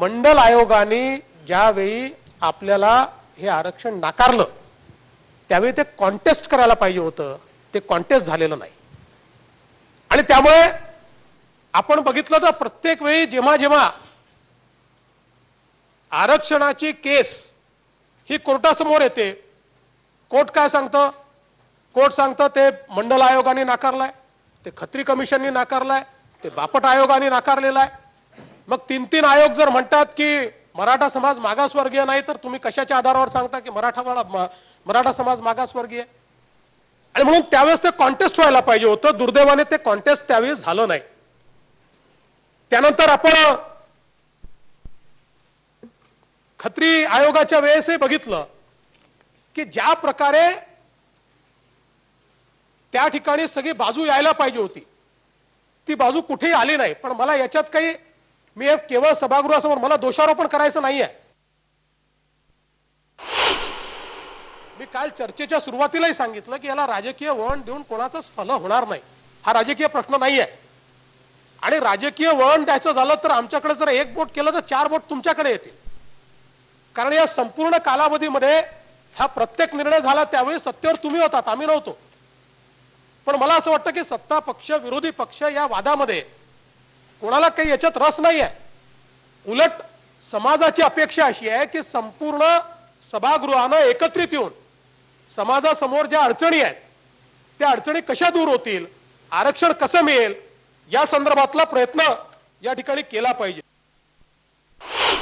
मंडल आयोगाने ज्यावेळी आपल्याला हे आरक्षण नाकारलं त्यावेळी ते कॉन्टेस्ट करायला पाहिजे होतं. ते कॉन्टेस्ट झालेलं नाही. आणि त्यामुळे आपण बघितलं तर प्रत्येक वेळी जेव्हा जेव्हा आरक्षणाची केस ही कोर्टासमोर येते कोर्ट काय सांगतं? कोर्ट सांगतं ते मंडल आयोगाने नाकारलाय ते खत्री कमिशननी नाकारलाय ते बापट आयोगाने नाकारलेला आहे मग तीन तीन आयोग जर म्हणतात की मराठा समाज मागासवर्गीय नाही तर तुम्ही कशाच्या आधारावर सांगता की मराठा मराठा समाज मागासवर्गीय? आणि म्हणून त्यावेळेस ते कॉन्टेस्ट व्हायला पाहिजे होतं. दुर्दैवाने ते कॉन्टेस्ट त्यावेळेस झालं नाही. त्यानंतर आपण खत्री आयोगाच्या वेळेसही बघितलं की ज्या प्रकारे त्या ठिकाणी सगळी बाजू यायला पाहिजे होती. ती बाजू कुठेही आली नाही. पण मला याच्यात काही मी केवळ सभागृहासमोर मला दोषारोपण करायचं नाहीये. मी काल चर्चेच्या सुरुवातीलाही सांगितलं की याला राजकीय वळण देऊन कोणाचंच फल होणार नाही. हा राजकीय प्रश्न नाही आहे आणि राजकीय वळण द्यायचं झालं तर आमच्याकडे जर एक बोट केलं तर चार बोट तुमच्याकडे येतील. कारण या संपूर्ण कालावधीमध्ये हा प्रत्येक निर्णय झाला त्यावेळी सत्तेवर तुम्ही होतात आम्ही नव्हतो. पण मला असं वाटतं की सत्ता पक्ष विरोधी पक्ष या वादामध्ये कोणाला काही याच्यात रस नाही आहे उलट समाजाची अपेक्षा अशी आहे की संपूर्ण सभागृहानं एकत्रित येऊन समाजासमोर ज्या अडचणी आहेत त्या अडचणी कशा दूर होतील आरक्षण कसं मिळेल या संदर्भातला प्रयत्न या ठिकाणी केला पाहिजे.